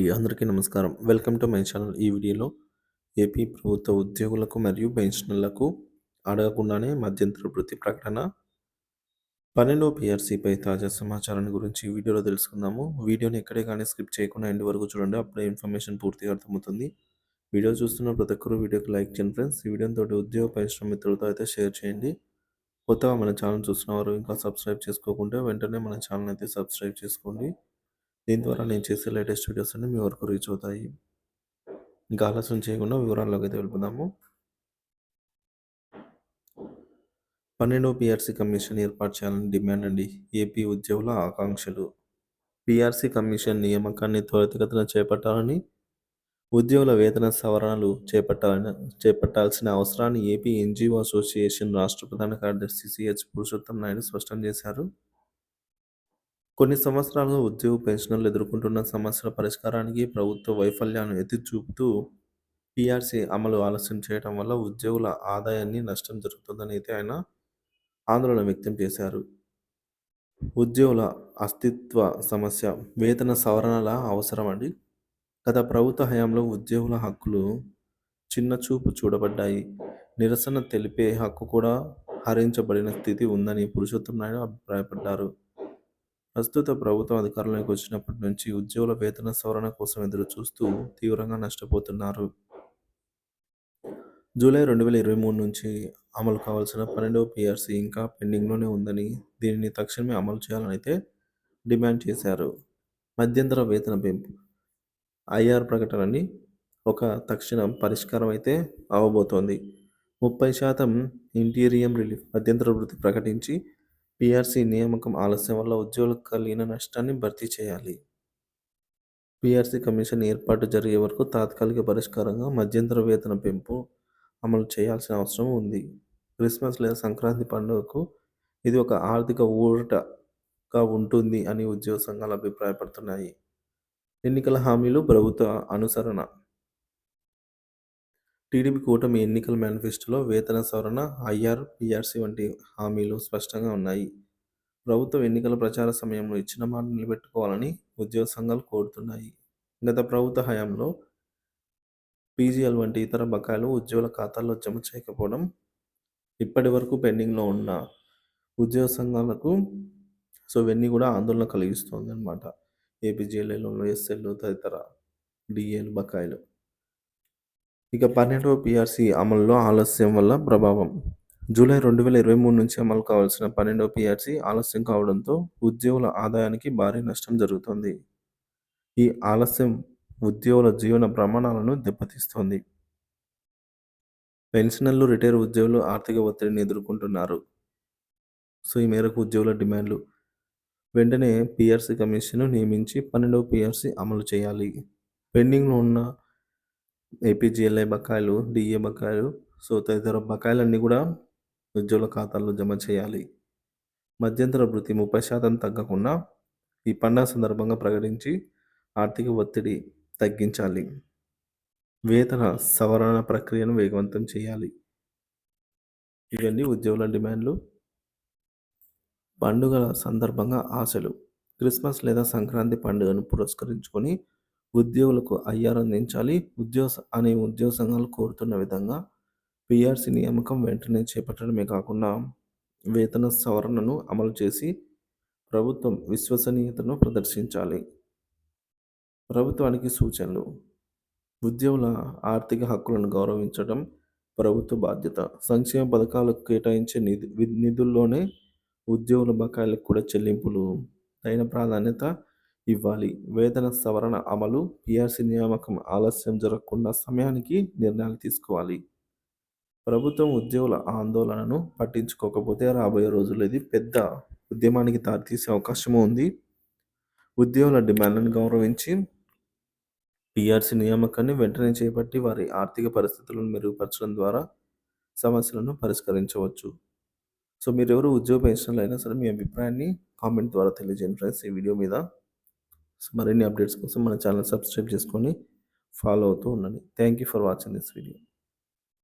అండి. అందరికీ నమస్కారం. Welcome to my channel. ఈ వీడియోలో ఏపీ ప్రభుత్వ ఉద్యోగులకు మరియు పెన్షనర్లకు అడగకుండానే మధ్యంతర వృత్తి ప్రకటన పన్నెండో పిఆర్సీపై తాజా సమాచారాన్ని గురించి వీడియోలో తెలుసుకుందాము. వీడియోని ఎక్కడే కానీ స్కిప్ చేయకుండా ఎండ్ వరకు చూడండి. అప్పుడే ఇన్ఫర్మేషన్ పూర్తిగా అర్థమవుతుంది. వీడియో చూస్తున్న ప్రతి ఒక్కరు వీడియోకి లైక్ చేయండి ఫ్రెండ్స్. ఈ వీడియోతో ఉద్యోగ పరిశ్రమ మిత్రులతో అయితే షేర్ చేయండి. కొత్తగా మన ఛానల్ చూస్తున్న వారు ఇంకా సబ్స్క్రైబ్ చేసుకోకుండా వెంటనే మన ఛానల్ అయితే సబ్స్క్రైబ్ చేసుకోండి. దీని ద్వారా నేను చేసే లేటెస్ట్ వీడియోస్ అన్ని మీ వరకు రీచ్ అవుతాయి. ఇంకా ఆలస్యం చేయకుండా వివరాల్లోకి అయితే వెళ్ళిపోదాము. పన్నెండవ పిఆర్సీ కమిషన్ ఏర్పాటు చేయాలని డిమాండ్ అండి. ఏపీ ఉద్యోగుల ఆకాంక్షలు. పిఆర్సీ కమిషన్ నియామకాన్ని త్వరితగతిన చేపట్టాలని ఉద్యోగుల వేతన సవరణలు చేపట్టాలని చేపట్టాల్సిన అవసరాన్ని ఏపీ ఎన్జిఓ అసోసియేషన్ రాష్ట్ర ప్రధాన కార్యదర్శి సిహెచ్ పురుషోత్తం నాయుడు స్పష్టం చేశారు. కొన్ని సంవత్సరాలుగా ఉద్యోగ పెన్షనర్లు ఎదుర్కొంటున్న సమస్యల పరిష్కారానికి ప్రభుత్వ వైఫల్యాన్ని ఎత్తి చూపుతూ పీఆర్సీ అమలు ఆలస్యం చేయడం వల్ల ఉద్యోగుల ఆదాయాన్ని నష్టం జరుగుతుందని అయితే ఆయన ఆందోళన వ్యక్తం చేశారు. ఉద్యోగుల అస్తిత్వ సమస్య వేతన సవరణల అవసరం అండి. గత ప్రభుత్వ హయాంలో ఉద్యోగుల హక్కులు చిన్న చూపు చూడబడ్డాయి. నిరసన తెలిపే హక్కు కూడా హరించబడిన స్థితి ఉందని పురుషోత్తం నాయుడు అభిప్రాయపడ్డారు. ప్రస్తుత ప్రభుత్వం అధికారంలోకి వచ్చినప్పటి నుంచి ఉద్యోగుల వేతన సవరణ కోసం ఎదురు చూస్తూ తీవ్రంగా నష్టపోతున్నారు. జూలై రెండు వేల ఇరవై మూడు నుంచి అమలు కావాల్సిన పన్నెండవ పిఆర్సీ ఇంకా పెండింగ్లోనే ఉందని దీనిని తక్షణమే అమలు చేయాలని అయితే డిమాండ్ చేశారు. మధ్యంతర వేతన పెంపు ఐఆర్ ప్రకటనని ఒక తక్షణం పరిష్కారం అయితే అవ్వబోతోంది ముప్పై శాతం ఇంటీరియం రిలీఫ్ మధ్యంతర వృత్తి ప్రకటించి పిఆర్సీ నియామకం ఆలస్యం వల్ల ఉద్యోగులకు కలిగిన నష్టాన్ని భర్తీ చేయాలి. పిఆర్సీ కమిషన్ ఏర్పాటు జరిగే వరకు తాత్కాలిక పరిష్కారంగా మధ్యంతర వేతన పెంపు అమలు చేయాల్సిన అవసరం ఉంది. క్రిస్మస్ లేదా సంక్రాంతి పండుగకు ఇది ఒక ఆర్థిక ఊరటగా ఉంటుంది అని ఉద్యోగ సంఘాలు అభిప్రాయపడుతున్నాయి. ఎన్నికల హామీలు ప్రభుత్వ అనుసరణ టీడీపీ కూటమి ఎన్నికల మేనిఫెస్టోలో వేతన సవరణ ఐఆర్ పిఆర్సీ వంటి హామీలు స్పష్టంగా ఉన్నాయి. ప్రభుత్వం ఎన్నికల ప్రచార సమయంలో ఇచ్చిన మాట నిలబెట్టుకోవాలని ఉద్యోగ సంఘాలు కోరుతున్నాయి. గత ప్రభుత్వ హయాంలో పీజీఎల్ వంటి ఇతర బకాయిలు ఉద్యోగుల ఖాతాల్లో జమ చేయకపోవడం ఇప్పటి వరకు పెండింగ్లో ఉన్న ఉద్యోగ సంఘాలకు సో ఇవన్నీ కూడా ఆందోళన కలిగిస్తుంది అనమాట ఏపీజీఎల్ఏలో ఎస్ఎల్ తదితర డిఏలు బకాయిలు. ఇక పన్నెండవ పిఆర్సీ అమల్లో ఆలస్యం వల్ల ప్రభావం. జూలై రెండు వేల ఇరవై మూడు నుంచి అమలు కావాల్సిన పన్నెండవ పిఆర్సీ ఆలస్యం కావడంతో ఉద్యోగుల ఆదాయానికి భారీ నష్టం జరుగుతుంది. ఈ ఆలస్యం ఉద్యోగుల జీవన ప్రమాణాలను దెబ్బతీస్తోంది. పెన్షనర్లు రిటైర్ ఉద్యోగులు ఆర్థిక ఒత్తిడిని ఎదుర్కొంటున్నారు. సో ఈ మేరకు ఉద్యోగుల డిమాండ్లు. వెంటనే పిఆర్సీ కమిషన్ నియమించి పన్నెండవ పిఆర్సీ అమలు చేయాలి. పెండింగ్లో ఉన్న ఏపీజీఎల్ఐ బకాయిలు డిఏ బకాయిలు సో తదితర బకాయిలన్నీ కూడా ఉద్యోగుల ఖాతాల్లో జమ చేయాలి. మధ్యంతర వృత్తి ముప్పై శాతం తగ్గకుండా ఈ పండుగ సందర్భంగా ప్రకటించి ఆర్థిక ఒత్తిడి తగ్గించాలి. వేతన సవరణ ప్రక్రియను వేగవంతం చేయాలి. ఇవన్నీ ఉద్యోగుల డిమాండ్లు. పండుగల సందర్భంగా ఆశలు. క్రిస్మస్ లేదా సంక్రాంతి పండుగను పురస్కరించుకొని ఉద్యోగులకు ఐఆర్ అందించాలి. ఉద్యోగ అనే ఉద్యోగ సంఘాలు కోరుతున్న విధంగా పిఆర్సీ నియామకం వెంటనే చేపట్టడమే కాకుండా వేతన సవరణను అమలు చేసి ప్రభుత్వం విశ్వసనీయతను ప్రదర్శించాలి. ప్రభుత్వానికి సూచనలు. ఉద్యోగుల ఆర్థిక హక్కులను గౌరవించడం ప్రభుత్వ బాధ్యత. సంక్షేమ పథకాలకు కేటాయించే నిధి నిధుల్లోనే ఉద్యోగుల బకాయిలకు కూడా చెల్లింపులు. అయిన ప్రాధాన్యత ఇవ్వాలి. వేతన సవరణ అమలు పిఆర్సీ నియామకం ఆలస్యం జరగకుండా సమయానికి నిర్ణయాలు తీసుకోవాలి. ప్రభుత్వం ఉద్యోగుల ఆందోళనను పట్టించుకోకపోతే రాబోయే రోజుల్లో ఇది పెద్ద ఉద్యమానికి దారితీసే అవకాశం ఉంది. ఉద్యోగుల డిమాండ్లను గౌరవించి పిఆర్సీ నియామకాన్ని వెంటనే చేపట్టి వారి ఆర్థిక పరిస్థితులను మెరుగుపరచడం ద్వారా సమస్యలను పరిష్కరించవచ్చు. సో మీరు ఎవరు ఉద్యోగ పెన్షన్లు అయినా సరే మీ అభిప్రాయాన్ని కామెంట్ ద్వారా తెలియజేయండి ఫ్రెండ్స్ ఈ వీడియో మీద. మరిన్ని అప్డేట్స్ కోసం మన ఛానల్ సబ్స్క్రైబ్ చేసుకొని ఫాలో అవుతూ ఉండండి. Thank you for watching this video